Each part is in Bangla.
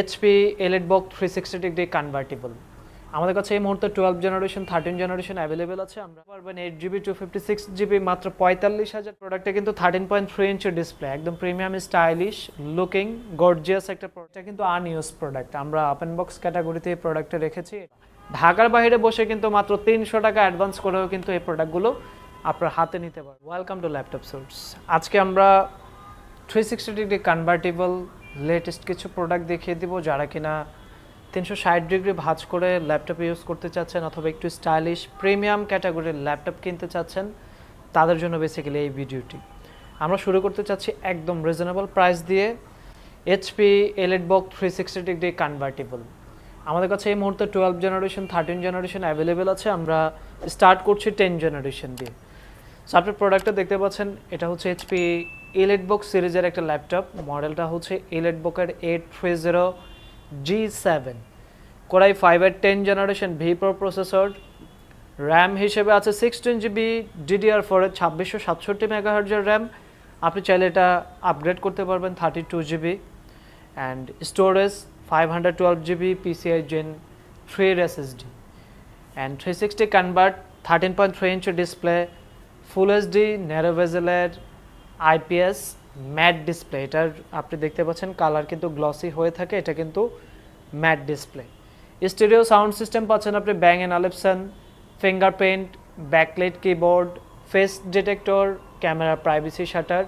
এইচপি এলেট বক থ্রি সিক্সটি ডিগ্রি কনভার্টেবল আমাদের কাছে এই মুহূর্তে twelve generation thirteen generation available আছে। আমরা পারবেন eight GB two fifty six GB মাত্র পঁয়তাল্লিশ হাজার প্রোডাক্টে কিন্তু thirteen point three inch display একদম প্রিমিয়াম স্টাইলিশ লুকিং গর্জিয়াস একটা প্রোডাক্ট কিন্তু আনইউজ প্রোডাক্ট আমরা ওপেন বক্স ক্যাটাগরিতে এই প্রোডাক্টে রেখেছি। ঢাকার বাইরে বসে কিন্তু মাত্র তিনশো টাকা অ্যাডভান্স করেও কিন্তু এই প্রোডাক্টগুলো আপনার হাতে নিতে পারবেন। ওয়েলকাম টু ল্যাপটপ সোর্স আজকে আমরা three sixty degree convertible latest কিছু প্রোডাক্ট দেখিয়ে দিব যারা কিনা তিনশো ষাট ডিগ্রি ভাঁজ করে ল্যাপটপ ইউজ করতে চাচ্ছেন অথবা একটু স্টাইলিশ প্রিমিয়াম ক্যাটাগরির ল্যাপটপ কিনতে চাচ্ছেন, তাদের জন্য বেসিক্যালি এই ভিডিওটি আমরা শুরু করতে চাচ্ছি একদম রিজনেবল প্রাইস দিয়ে HP elite book three sixty degree convertible আমাদের কাছে এই মুহূর্তে twelve generation thirteen generation available আছে। আমরা স্টার্ট করছি টেন জেনারেশন দিয়ে। সো আপনি প্রোডাক্টটা দেখতে পাচ্ছেন, এটা হচ্ছে এইচপি ইলেট বুক সিরিজের একটা ল্যাপটপ। মডেলটা হচ্ছে ইলেট বুকের eight three zero G seven core i ফাইভের ten generation V pro processor RAM হিসেবে আছে সিক্সটিন জিবি ডিডিআর ফোরের ছাব্বিশশো সাতষট্টি মেগাহার্জের র্যাম আপনি চাইলে এটা আপগ্রেড করতে পারবেন thirty two GB and storage five hundred twelve GB PCIe gen থ্রির SSD and three sixty convert thirteen point three inch display full HD ন্যারোভেজেলের IPS matte display এটার আপনি দেখতে পাচ্ছেন, কালার কিন্তু গ্লসি হয়ে থাকে, এটা কিন্তু matte display. Stereo sound system পাচ্ছেন আপনি Bang and Olufsen, fingerprint, backlight keyboard, face detector, camera privacy shutter,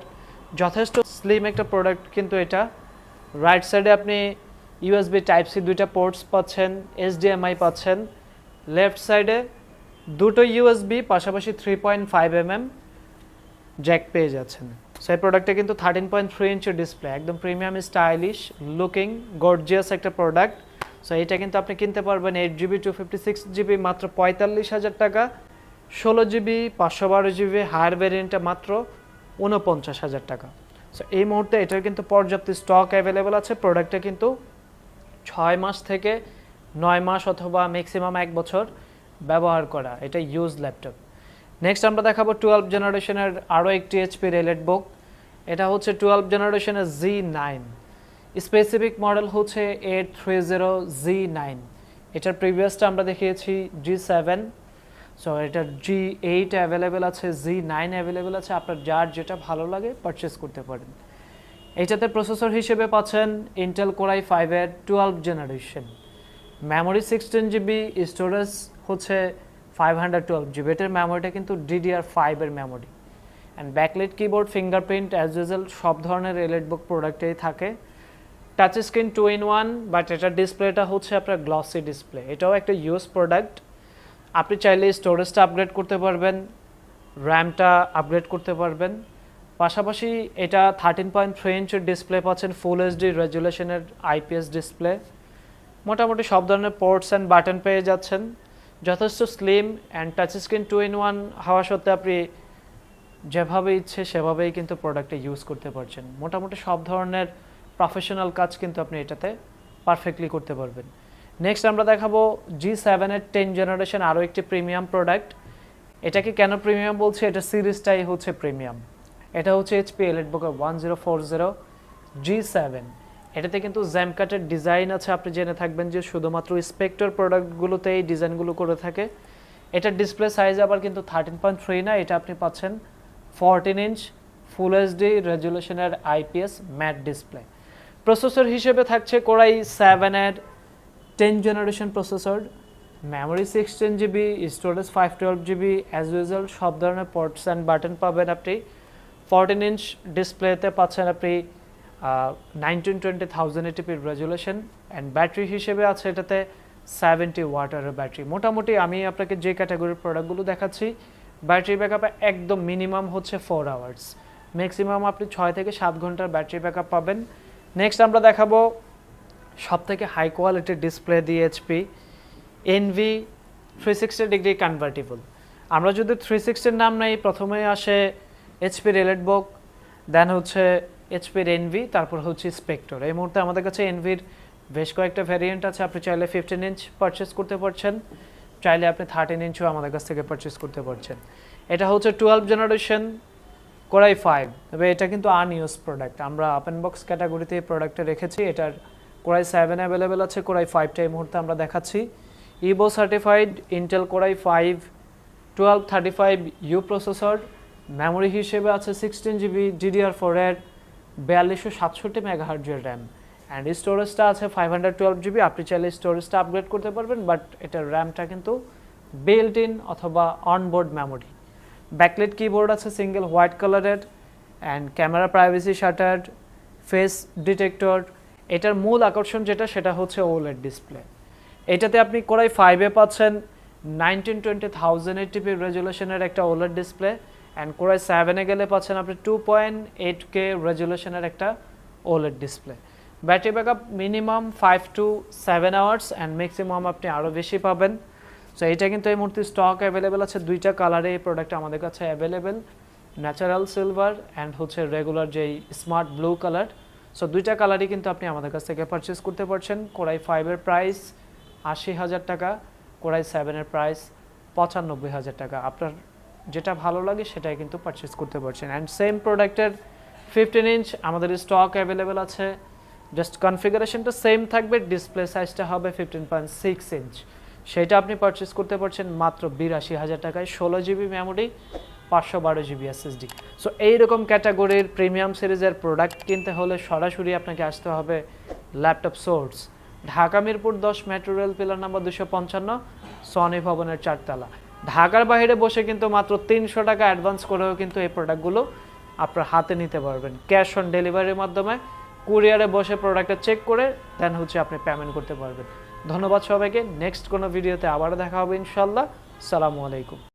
যথেষ্ট স্লিম একটা প্রোডাক্ট কিন্তু এটা। রাইট সাইডে আপনি ইউএসবি টাইপ সি দুইটা পোর্টস পাচ্ছেন এইচডিএমআই পাচ্ছেন। লেফট সাইডে দুটো ইউএসবি পাশাপাশি three point five M M jack পেয়ে যাচ্ছেন। সো এই প্রোডাক্টটা কিন্তু thirteen point three inch display একদম প্রিমিয়াম স্টাইলিশ লুকিং গর্জিয়াস একটা প্রোডাক্ট সো এটা কিন্তু আপনি কিনতে পারবেন eight GB two fifty six GB মাত্র পঁয়তাল্লিশ হাজার টাকা। ষোলো জিবি পাঁচশো বারো জিবি হায়ার ভ্যারিয়েন্টটা মাত্র উনপঞ্চাশ হাজার টাকা। সো এই মুহূর্তে এটার কিন্তু পর্যাপ্ত স্টক অ্যাভেলেবেল আছে। প্রোডাক্টটা কিন্তু ছয় মাস থেকে নয় মাস অথবা ম্যাক্সিমাম এক বছর ব্যবহার করা। এটা ইউজ ল্যাপটপ নেক্সট আমরা দেখাবো টুয়েলভ জেনারেশনের আরও একটি এইচপি রেলেট বুক এটা হচ্ছে টুয়েলভ জেনারেশনের জি নাইন স্পেসিফিক মডেল হচ্ছে eight three zero G nine এটার প্রিভিয়াসটা আমরা দেখিয়েছি জি সেভেন সো এটার জি এইট অ্যাভেলেবেল আছে জি নাইন অ্যাভেলেবেল আছে। আপনার যার যেটা ভালো লাগে পারচেস করতে পারেন। এইটাতে প্রসেসর হিসেবে পাচ্ছেন ইন্টেল কোরাই ফাইভের twelve generation memory sixteen GB storage হচ্ছে ফাইভ হান্ড্রেড টুয়েলভ জিবি এটার মেমোরিটা কিন্তু ডিডিআর ফাইভের memory and backlight keyboard fingerprint as usual সব ধরনের রিলেট বুক প্রোডাক্টেই থাকে। Touch screen two in one but এটার ডিসপ্লেটা হচ্ছে আপনার গ্লসি ডিসপ্লে এটাও একটা ইউজ প্রোডাক্ট আপনি চাইলে স্টোরেজটা আপগ্রেড করতে পারবেন র্যামটা আপগ্রেড করতে পারবেন। পাশাপাশি এটা থার্টিন পয়েন্ট থ্রি ইঞ্চের ডিসপ্লে পাচ্ছেন ফুল এইচডি রেজুলেশনের আইপিএস ডিসপ্লে মোটামুটি সব ধরনের পোর্টস অ্যান্ড বাটন পেয়ে যাচ্ছেন। যথেষ্ট slim and touch screen two in one হওয়া সত্ত্বে আপনি যেভাবে ইচ্ছে সেভাবেই কিন্তু প্রোডাক্টটা ইউজ করতে পারছেন। মোটামুটি সব ধরনের প্রফেশনাল কাজ কিন্তু আপনি এটাতে পারফেক্টলি করতে পারবেন। নেক্সট আমরা দেখাবো জি সেভেনের টেন জেনারেশন আরও একটি প্রিমিয়াম প্রোডাক্ট এটাকে কেন প্রিমিয়াম বলছে? এটা সিরিজটাই হচ্ছে প্রিমিয়াম এটা হচ্ছে এইচপি এলেট বুকের one zero four zero G seven এটাতে কিন্তু জ্যামকাটের ডিজাইন আছে, আপনি জেনে থাকবেন যে শুধুমাত্র স্পেক্টর প্রোডাক্টগুলোতে এই ডিজাইনগুলো করে থাকে। এটার ডিসপ্লে সাইজ আবার কিন্তু থার্টিন পয়েন্ট থ্রি না, এটা আপনি পাচ্ছেন ফোরটিন ইঞ্চ ফুল এইচডি রেজুলেশনের আইপিএস ম্যাট ডিসপ্লে প্রসেসর হিসেবে থাকছে কোরাই সেভেনের ten generation processor memory sixteen GB storage five twelve GB as usual সব ধরনের পোর্টস অ্যান্ড বাটন পাবেন আপনি। ফোরটিন ইঞ্চ ডিসপ্লেতে পাচ্ছেন আপনি নাইনটিন টোয়েন্টি থাউজেন্ড এটিপির রেজুলেশন অ্যান্ড ব্যাটারি হিসেবে আছে এটাতে সেভেন্টি ওয়াটারের ব্যাটারি মোটামুটি আমি আপনাকে যে ক্যাটাগরির প্রোডাক্টগুলো দেখাচ্ছি ব্যাটারি ব্যাকআপ একদম মিনিমাম হচ্ছে ফোর আওয়ার্স ম্যাক্সিমাম আপনি ছয় থেকে সাত ঘণ্টার ব্যাটারি ব্যাকআপ পাবেন। নেক্সট আমরা দেখাবো সব থেকে হাই কোয়ালিটির ডিসপ্লে দিয়ে HP Envy three sixty degree convertible আমরা যদি থ্রি সিক্সটির নাম নেই প্রথমে আসে এইচপি রেলেট বুক দেন হচ্ছে এইচপির এনভি তারপর হচ্ছে স্পেক্টর এই মুহূর্তে আমাদের কাছে এনভির বেশ কয়েকটা ভ্যারিয়েন্ট আছে। আপনি চাইলে ফিফটিন ইঞ্চ পারচেস করতে পারছেন। চাইলে আপনি থার্টিন ইঞ্চও আমাদের কাছ থেকে পারচেস করতে পারছেন। এটা হচ্ছে টুয়েলভ জেনারেশন কোরাই ফাইভ তবে এটা কিন্তু আনইউজ প্রোডাক্ট আমরা আপেন বক্স ক্যাটাগরিতে এই প্রোডাক্টটা রেখেছি। এটার কোরাই সেভেন অ্যাভেলেবেল আছে। কোরাই ফাইভটা এই মুহূর্তে আমরা দেখাচ্ছি। Evo certified Intel core i five twelve thirty five U processor memory হিসেবে আছে সিক্সটিন জিবি ডিডিআর ফোর এর বিয়াল্লিশশো সাতষট্টি মেগাহার্জের র্যাম অ্যান্ড স্টোরেজটা আছে ফাইভ হান্ড্রেড টুয়েলভ জিবি আপনি চাইলে স্টোরেজটা আপগ্রেড করতে পারবেন বাট এটার র্যামটা কিন্তু বিল্ট ইন অথবা অনবোর্ড মেমোরি ব্যাকলেট কিবোর্ড আছে সিঙ্গেল হোয়াইট কালারের and camera privacy shuttered face detector এটার মূল আকর্ষণ যেটা, সেটা হচ্ছে ওলেড ডিসপ্লে এটাতে আপনি কোরাই ফাইভে পাচ্ছেন nineteen twenty thousand eighty p রেজুলেশনের একটা OLED display and core I সেভেনে গেলে পাচ্ছেন আপনি টু পয়েন্ট এইট কে রেজুলেশনের একটা OLED display battery backup minimum five to seven hours and maximum আপনি আরও বেশি পাবেন। সো এটা কিন্তু এই মুহূর্তে স্টক অ্যাভেলেবেল আছে। দুইটা কালারে এই প্রোডাক্ট আমাদের কাছে অ্যাভেলেবেল ন্যাচারাল সিলভার অ্যান্ড হচ্ছে রেগুলার যেই স্মার্ট ব্লু কালার সো দুইটা কালারই কিন্তু আপনি আমাদের কাছ থেকে পারচেস করতে পারছেন। কোরাই ফাইভের প্রাইস আশি হাজার টাকা কোরাই সেভেনের প্রাইস পঁচানব্বই হাজার টাকা। আপনার যেটা ভালো লাগে সেটাই কিন্তু পারচেস করতে পারছেন। অ্যান্ড সেম প্রোডাক্টের ফিফটিন ইঞ্চ আমাদের স্টক অ্যাভেলেবেল আছে। জাস্ট কনফিগারেশনটা সেম থাকবে ডিসপ্লে সাইজটা হবে ফিফটিন পয়েন্ট সিক্স ইঞ্চ সেটা আপনি পারচেস করতে পারছেন মাত্র বিরাশি হাজার টাকায়, ষোলো জিবি মেমোরি পাঁচশো বারো জিবি এসএসডি সো এইরকম ক্যাটাগরির প্রিমিয়াম সিরিজের প্রোডাক্ট কিনতে হলে সরাসরি আপনাকে আসতে হবে ল্যাপটপ সোর্স ঢাকা মিরপুর দশ মেট্রো রেল পিলার নাম্বার দুশো পঞ্চান্ন সনি ভবনের চারতলা। ঢাকার বাইরে বসে কিন্তু মাত্র তিনশো টাকা অ্যাডভান্স করেও কিন্তু এই প্রোডাক্টগুলো আপনার হাতে নিতে পারবেন। ক্যাশ অন ডেলিভারির মাধ্যমে কুরিয়ারে বসে প্রোডাক্টটা চেক করে দেন হচ্ছে আপনি পেমেন্ট করতে পারবেন। ধন্যবাদ সবাইকে। নেক্সট কোনো ভিডিওতে আবারও দেখা হবে ইনশাল্লাহ সালামু আলাইকুম।